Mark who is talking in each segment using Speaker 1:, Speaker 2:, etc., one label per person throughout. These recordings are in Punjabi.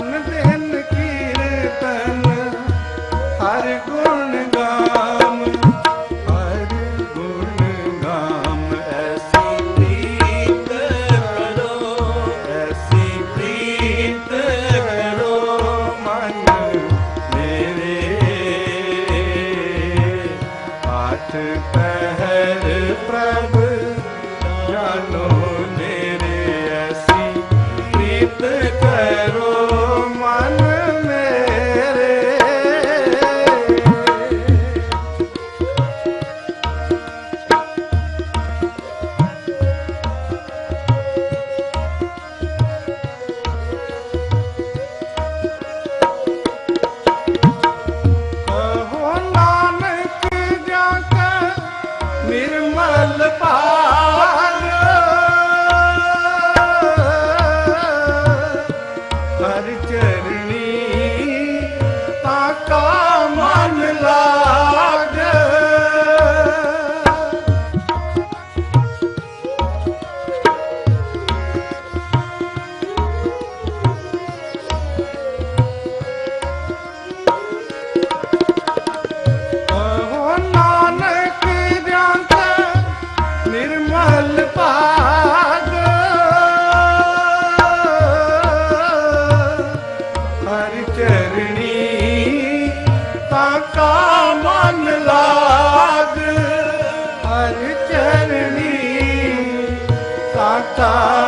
Speaker 1: Realmente निर्मल पा ਚਰਣੀ ਤਾਂ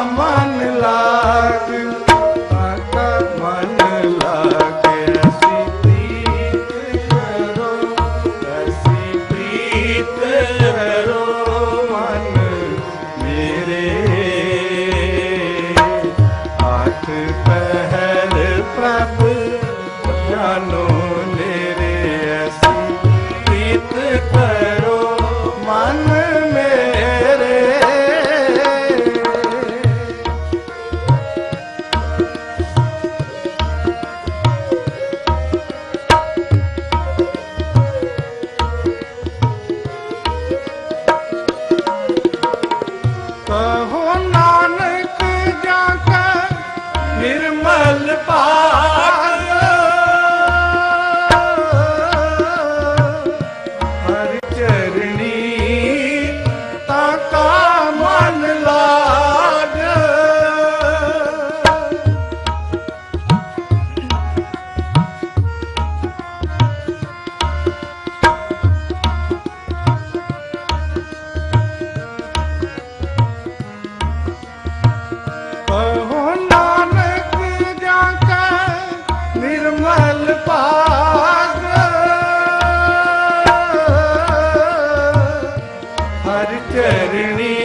Speaker 1: ਹਰ ਚਰਣੀ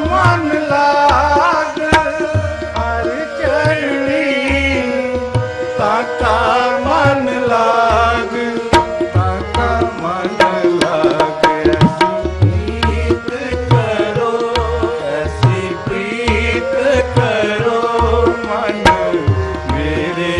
Speaker 1: ਮਨ ਲਾਗ। ਹਰ ਚਰਣੀ ਤਾਂ ਮਨ ਲਾਗ। ਤਾਂ ਮਨ ਲਾਗ। ਪ੍ਰੀਤ ਕਰੋ ਪ੍ਰੀਤ ਕਰੋ ਮਨ ਮੇਰੇ।